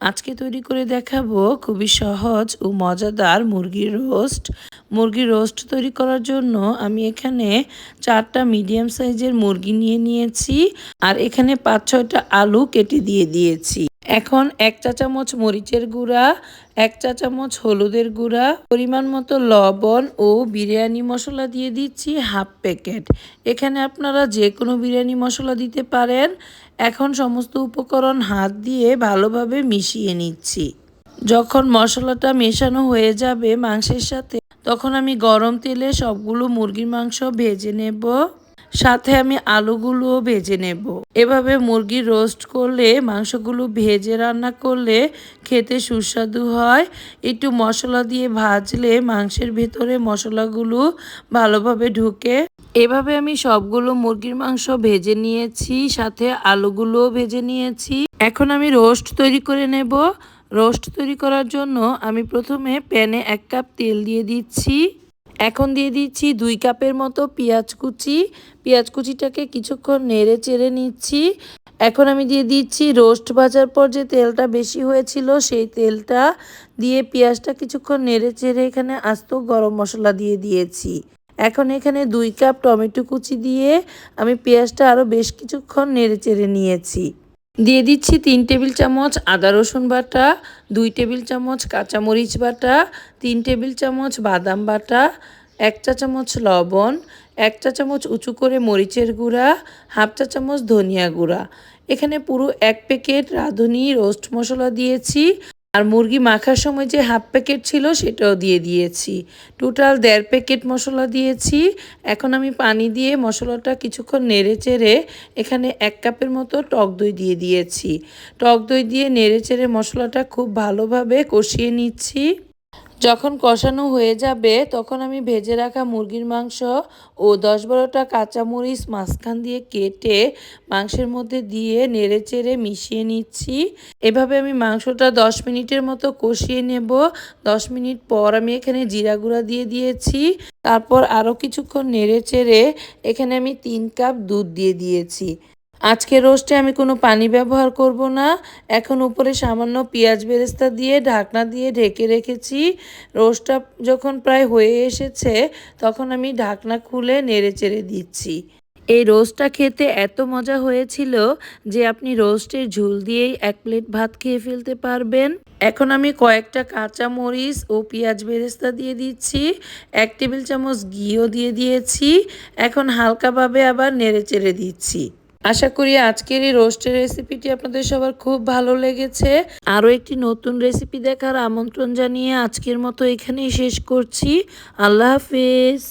আজকে তৈরি করে দেখাবো খুবই সহজ ও মজাদার মুরগির রোস্ট। মুরগির রোস্ট তৈরি করার জন্য আমি এখানে চারটা মিডিয়াম সাইজের মুরগি নিয়ে নিয়েছি আর এখানে পাঁচ ছয়টা আলু কেটে দিয়ে দিয়েছি। এখন এক চা চামচ মরিচের গুঁড়া, এক চা চামচ হলুদের গুঁড়া, পরিমাণ মতো লবণ ও বিরিয়ানি মশলা দিয়ে দিচ্ছি হাফ প্যাকেট। এখানে আপনারা যে কোনো বিরিয়ানি মশলা দিতে পারেন। এখন সমস্ত উপকরণ হাত দিয়ে ভালোভাবে মিশিয়ে নিচ্ছি। যখন মশলাটা মেশানো হয়ে যাবে মাংসের সাথে, তখন আমি গরম তেলে সবগুলো মুরগির মাংস ভেজে নেব। সাথে আমি আলুগুলোও ভেজে নেব। এভাবে মুরগি রোস্ট করলে, মাংসগুলো ভেজে রান্না করলে খেতে সুস্বাদু হয়। একটু মশলা দিয়ে ভাজলে মাংসের ভেতরে মশলাগুলো ভালোভাবে ঢুকে। এভাবে আমি সবগুলো মুরগির মাংস ভেজে নিয়েছি, সাথে আলুগুলোও ভেজে নিয়েছি। এখন আমি রোস্ট তৈরি করে নেব। রোস্ট তৈরি করার জন্য আমি প্রথমে প্যানে এক কাপ তেল দিয়ে দিচ্ছি। এখন দিয়ে দিচ্ছি দুই কাপের মতো পেঁয়াজ কুচি। পেঁয়াজ কুচিটাকে কিছুক্ষণ নেড়ে চেড়ে নিচ্ছি। এখন আমি দিয়ে দিচ্ছি রোস্ট ভাজার পর যে তেলটা বেশি হয়েছিল সেই তেলটা দিয়ে পেঁয়াজটা কিছুক্ষণ নেড়ে চেড়ে এখানে আস্ত গরম মশলা দিয়ে দিয়েছি। এখন এখানে দুই কাপ টমেটো কুচি দিয়ে আমি পেঁয়াজটা আরও বেশ কিছুক্ষণ নেড়ে চেড়ে নিয়েছি। দিয়ে দিচ্ছি তিন টেবিল চামচ আদা রসুন বাটা, দুই টেবিল চামচ কাঁচামরিচ বাটা, তিন টেবিল চামচ বাদাম বাটা, এক চা চামচ লবণ, এক চা চামচ উঁচু করে মরিচের গুঁড়া, হাফ চা চামচ ধনিয়া গুঁড়া। এখানে পুরো এক প্যাকেট রাঁধুনি রোস্ট মশলা দিয়েছি। আর মুরগি মাখার সময় যে হাফ প্যাকেট ছিল সেটাও দিয়ে দিয়েছি। টোটাল দেড় প্যাকেট মশলা দিয়েছি। এখন আমি পানি দিয়ে মশলাটা কিছুক্ষণ নেড়ে চেড়ে এখানে এক কাপের মতো টক দই দিয়ে দিয়েছি। টক দই দিয়ে নেড়ে চেড়ে মশলাটা খুব ভালোভাবে কষিয়ে নিচ্ছি। যখন কষানো হয়ে যাবে, তখন আমি ভেজে রাখা মুরগির মাংস ও দশ বারোটা কাঁচামরিচ মাঝখান দিয়ে কেটে মাংসের মধ্যে দিয়ে নেড়ে চেড়ে মিশিয়ে নিচ্ছি। এভাবে আমি মাংসটা দশ মিনিটের মতো কষিয়ে নেব। দশ মিনিট পর আমি এখানে জিরা গুঁড়া দিয়ে দিয়েছি। তারপর আরও কিছুক্ষণ নেড়ে চেড়ে এখানে আমি তিন কাপ দুধ দিয়ে দিয়েছি। আজকে রোস্টে আমি কোনো পানি ব্যবহার করব না। এখন উপরে সামান্য পেঁয়াজ বেরেস্তা দিয়ে ঢাকনা দিয়ে ঢেকে রেখেছি। রোস্টটা যখন প্রায় হয়ে এসেছে, তখন আমি ঢাকনা খুলে নেড়ে চেড়ে দিচ্ছি। এই রোস্টটা খেতে এত মজা হয়েছিল যে আপনি রোস্টের ঝুল দিয়েই এক প্লেট ভাত খেয়ে ফেলতে পারবেন। এখন আমি কয়েকটা কাঁচা মরিচ ও পেঁয়াজ বেরেস্তা দিয়ে দিচ্ছি। এক টেবিল চামচ ঘিও দিয়ে দিয়েছি। এখন হালকাভাবে আবার নেড়ে চেড়ে দিচ্ছি। আশা করি আজকের এই রোস্টের রেসিপিটি আপনাদের সবার খুব ভালো লেগেছে। আরও একটি নতুন রেসিপি দেখার আমন্ত্রণ জানিয়ে আজকের মতো এখানেই শেষ করছি। আল্লাহ হাফিজ।